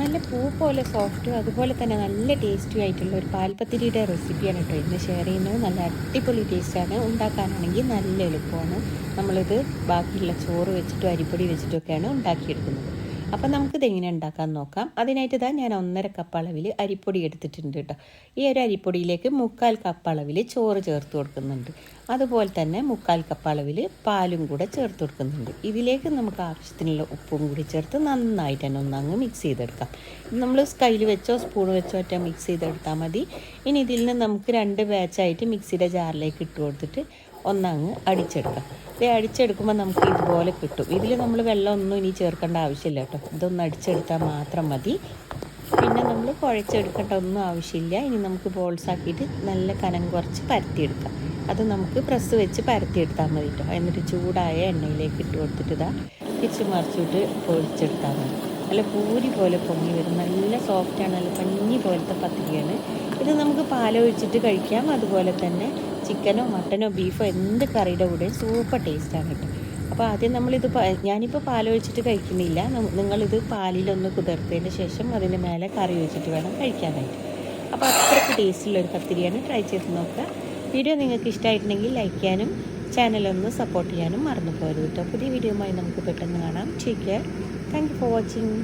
നല്ല പൂ പോലെ സോഫ്റ്റും അതുപോലെ തന്നെ നല്ല ടേസ്റ്റും ആയിട്ടുള്ള ഒരു പാൽപ്പത്തിരിയുടെ റെസിപ്പിയാണ് കേട്ടോ ഇന്ന് ഷെയർ ചെയ്യുന്നത്. നല്ല അടിപൊളി ടേസ്റ്റാണ് ഉണ്ടാക്കാനാണെങ്കിൽ നല്ല എളുപ്പമാണ്. നമ്മളിത് ബാക്കിയുള്ള ചോറ് വെച്ചിട്ടും അരിപ്പൊടി വെച്ചിട്ടൊക്കെയാണ് ഉണ്ടാക്കിയെടുക്കുന്നത്. അപ്പം നമുക്കിത് എങ്ങനെ ഉണ്ടാക്കാൻ നോക്കാം. അതിനായിട്ട് ഇതാ ഞാൻ ഒന്നര കപ്പ് അളവിൽ അരിപ്പൊടി എടുത്തിട്ടുണ്ട് കേട്ടോ. ഈ ഒരു അരിപ്പൊടിയിലേക്ക് മുക്കാൽ കപ്പ് അളവിൽ ചോറ് ചേർത്ത് കൊടുക്കുന്നുണ്ട്. അതുപോലെ തന്നെ മുക്കാൽ കപ്പ് അളവിൽ പാലും കൂടെ ചേർത്ത് കൊടുക്കുന്നുണ്ട്. ഇതിലേക്ക് നമുക്ക് ആവശ്യത്തിനുള്ള ഉപ്പും കൂടി ചേർത്ത് നന്നായിട്ട് തന്നെ ഒന്ന് അങ്ങ് മിക്സ് ചെയ്തെടുക്കാം. നമ്മൾ കയ്യിൽ വെച്ചോ സ്പൂൺ വെച്ചോ ഒറ്റ മിക്സ് ചെയ്തെടുത്താൽ മതി. ഇനി ഇതിൽ നിന്ന് നമുക്ക് രണ്ട് ബാച്ചായിട്ട് മിക്സിയുടെ ജാറിലേക്ക് ഇട്ട് കൊടുത്തിട്ട് ഒന്നങ്ങ് അടിച്ചെടുക്കാം. ഇത് അടിച്ചെടുക്കുമ്പോൾ നമുക്ക് ഇതുപോലെ കിട്ടും. ഇതിൽ നമ്മൾ വെള്ളമൊന്നും ഇനി ചേർക്കേണ്ട ആവശ്യമില്ല കേട്ടോ. ഇതൊന്ന് അടിച്ചെടുത്താൽ മാത്രം മതി. പിന്നെ നമ്മൾ കുഴച്ചെടുക്കേണ്ട ഒന്നും ആവശ്യമില്ല. ഇനി നമുക്ക് ബോൾസ് ആക്കിയിട്ട് നല്ല കനം കുറച്ച് പരത്തിയെടുക്കാം. അത് നമുക്ക് പ്രസ് വെച്ച് പരത്തിയെടുത്താൽ മതി കേട്ടോ എന്നിട്ട് ചൂടായ എണ്ണയിലേക്ക് ഇട്ട് കൊടുത്തിട്ട് ഇതാ തിരിച്ച് മറിച്ചിട്ട് പൊളിച്ചെടുത്താൽ മതി. നല്ല പൂരി പോലെ പൊങ്ങി വരും. നല്ല സോഫ്റ്റാണ് നല്ല പഞ്ഞി പോലത്തെ പത്തിരിയാണ്. ഇത് നമുക്ക് പാലൊഴിച്ചിട്ട് കഴിക്കാം. അതുപോലെ തന്നെ ചിക്കനോ മട്ടനോ ബീഫോ എന്ത് കറിയുടെ കൂടെയും സൂപ്പർ ടേസ്റ്റാണ് കേട്ടോ അപ്പോൾ ആദ്യം നമ്മളിത് ഞാനിപ്പോൾ പാൽ ഒഴിച്ചിട്ട് കഴിക്കുന്നില്ല. നിങ്ങളിത് പാലിലൊന്ന് കുതിർത്തതിന് ശേഷം അതിന് മേലെ കറി ഒഴിച്ചിട്ട് വേണം കഴിക്കാനായിട്ട്. അപ്പോൾ അത്രയ്ക്ക് ടേസ്റ്റുള്ള ഒരു പത്തിരിയാണ് ട്രൈ ചെയ്ത് നോക്കുക. വീഡിയോ നിങ്ങൾക്ക് ഇഷ്ടമായിട്ടുണ്ടെങ്കിൽ ലൈക്ക് ചെയ്യാനും ചാനലൊന്ന് സപ്പോർട്ട് ചെയ്യാനും മറന്നു പോകരുത് കേട്ടോ. പുതിയ വീഡിയോയുമായി നമുക്ക് പെട്ടെന്ന് കാണാം. Take care thank you for watching